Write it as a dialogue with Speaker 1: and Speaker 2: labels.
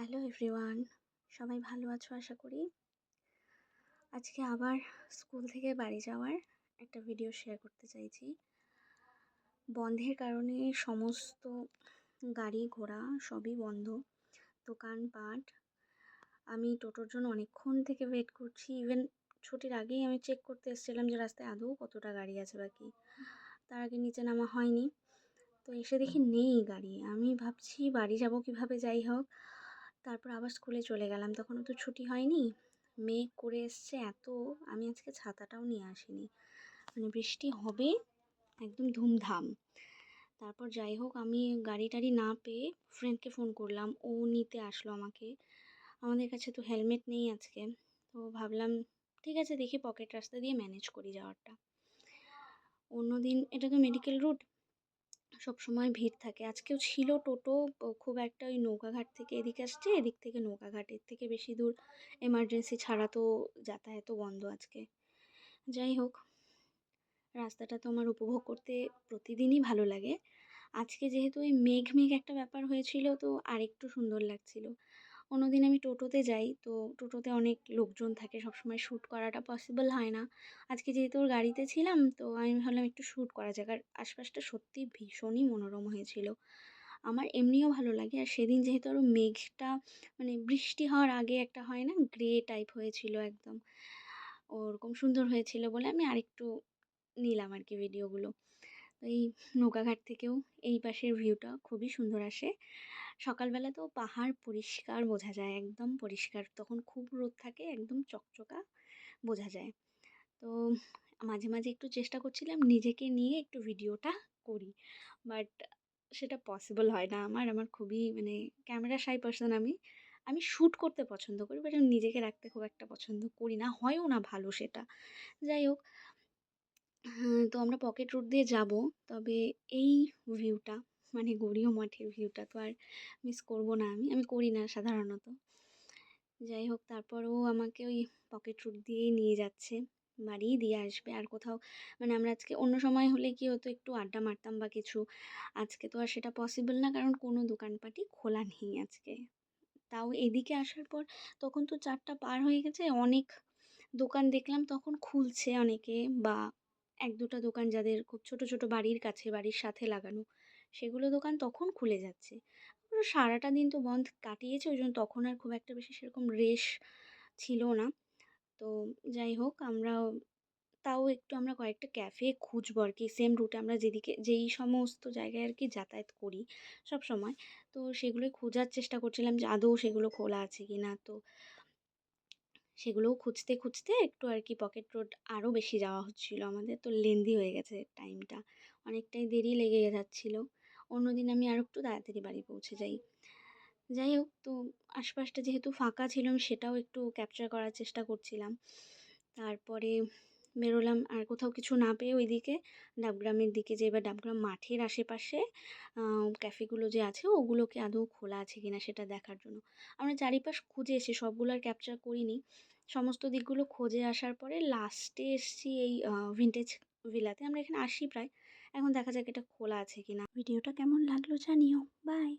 Speaker 1: Hello everyone সবাই ভালো আছো আশা করি? আজকে আবার স্কুল থেকে বাড়ি যাওয়ার একটা ভিডিও শেয়ার করতে চাইছি। বন্ধের কারণে সমস্ত গাড়ি ঘোড়া সবই বন্ধ দোকানপাট আমি টোটোর জন্য অনেকক্ষণ থেকে ওয়েট করছি। ইভেন ছুটির আগেই আমি চেক করতে এসেছিলাম যে রাস্তায় আদৌ কতটা গাড়ি আছে বাকি তার আগে নিচে নামা হয়নি। তো এসে দেখি নেই গাড়ি। আমি ভাবছি বাড়ি যাব কীভাবে যাই হোক। তারপর আবার স্কুলে চলে গেলাম। তখনও তো ছুটি হয়নি। মেঘ করে এসছে এত, আমি আজকে ছাতাটাও নিয়ে আসিনি। মানে বৃষ্টি হবে, একদম ধুমধাম। তারপর যাই হোক, আমি গাড়ি টাড়ি না পেয়ে ফ্রেন্ডকে ফোন করলাম। ও নিতে আসলো আমাকে। আমাদের কাছে তো হেলমেট নেই আজকে। তো ভাবলাম, ঠিক আছে, দেখি পকেট রাস্তা দিয়ে ম্যানেজ করি যাওয়ারটা। অন্য দিন এটা তো মেডিকেল রুট সবসময় ভিড় থাকে। আজকেও ছিল টোটো খুব একটা ওই নৌকাঘাট থেকে এদিকে আসছে, এদিক থেকে নৌকাঘাট, এর থেকে বেশি দূর এমার্জেন্সি ছাড়া তো যাতায়াতও বন্ধ আজকে। যাই হোক, রাস্তাটা তো আমার উপভোগ করতে প্রতিদিনই ভালো লাগে। আজকে যেহেতু ওই মেঘ মেঘ একটা ব্যাপার হয়েছিল, তো আরেকটু সুন্দর লাগছিল। অন্যদিন আমি টোটোতে যাই। তো টোটোতে অনেক লোকজন থাকে, সবসময় শ্যুট করাটা পসিবল হয় না। আজকে যেহেতু ওর গাড়িতে ছিলাম, তো আমি ভাবলাম একটু শ্যুট করা যাক। আর আশপাশটা সত্যিই ভীষণই মনোরম হয়েছিল। আমার এমনিও ভালো লাগে। আর সেদিন যেহেতু আরও মেঘটা মানে বৃষ্টি হওয়ার আগে একটা হয় না গ্রে টাইপ হয়েছিল একদম। ওরকম সুন্দর হয়েছিল বলে আমি আরেকটু নিলাম আর কি ভিডিওগুলো এই নৌকাঘাট থেকেও এই পাশের ভিউটা খুবই সুন্দর আসে। সকালবেলা তো পাহাড় পরিষ্কার বোঝা যায়, একদম পরিষ্কার। তখন খুব রোদ থাকে, একদম চকচকা বোঝা যায়। তো মাঝে মাঝে একটু চেষ্টা করছিলাম নিজেকে নিয়ে একটু ভিডিওটা করি, বাট সেটা পসিবল হয় না আমার। আমার খুবই মানে ক্যামেরা শাই পার্সন আমি। আমি শ্যুট করতে পছন্দ করি বাট নিজেকে রাখতে খুব একটা পছন্দ করি না। হয়ও না ভালো সেটা। যাই হোক তো আমরা পকেট রোড দিয়ে যাব। তবে এই ভিউটা মানে গড়িয়া মাঠের ভিউটা তো আর মিস করব না আমি। আমি করি না সাধারণত। যাই হোক, তারপরও আমাকে ওই পকেট রুট দিয়েই নিয়ে যাচ্ছে। বাড়িই দিয়ে আসবে। আর কোথাও মানে আমরা আজকে অন্য সময় হলে কি হতো, একটু আড্ডা মারতাম বা কিছু, আজকে তো আর সেটা পসিবল না। কারণ কোনো দোকানপাটই খোলা নেই আজকে। তাও এদিকে আসার পর তখন তো চারটা পার হয়ে গেছে। অনেক দোকান দেখলাম, তখন খুলছে অনেকে বা এক দুটো দোকান যাদের খুব ছোটো ছোটো বাড়ির কাছে, বাড়ির সাথে লাগানো, সেগুলো দোকান তখন খুলে যাচ্ছে। সারাটা দিন তো বন্ধ কাটিয়েছে, ওই জন্য তখন আর খুব একটা বেশি সেরকম রেশ ছিল না। তো যাই হোক, আমরা তাও একটু আমরা কয়েকটা ক্যাফে খুঁজবো আর কি সেম রুটে আমরা যেদিকে, যেই সমস্ত জায়গায় আর কি যাতায়াত করি সব সময় তো সেগুলোই খোঁজার চেষ্টা করছিলাম যে আদৌ সেগুলো খোলা আছে কি না তো সেগুলোও খুঁজতে খুঁজতে একটু আর কি পকেট রোড আরও বেশি যাওয়া হচ্ছিল আমাদের। তো লেন্দি হয়ে গেছে টাইমটা। অনেকটাই দেরি লেগে যাচ্ছিল। অন্য দিন আমি আর একটু তাড়াতাড়ি বাড়ি পৌঁছে যাই। যাই হোক, তো আশপাশটা যেহেতু ফাঁকা ছিল, আমি সেটাও একটু ক্যাপচার করার চেষ্টা করছিলাম। তারপরে বেরোলাম। আর কোথাও কিছু না পেয়ে ওইদিকে ডাবগ্রামের দিকে যে এবার ডাবগ্রাম মাঠের আশেপাশে ক্যাফেগুলো যে আছে ওগুলোকে আদৌ খোলা আছে কিনা সেটা দেখার জন্য। আমরা চারিপাশ খুঁজে এসে সবগুলো আর ক্যাপচার করিনি। সমস্ত দিকগুলো খোঁজে আসার পরে লাস্টে এসছি এই ভিন্টেজ ভিলাতে আমরা এখানে আসি প্রায়। এখন দেখা যাক এটা খোলা আছে কিনা। ভিডিওটা কেমন লাগল জানিও। বাই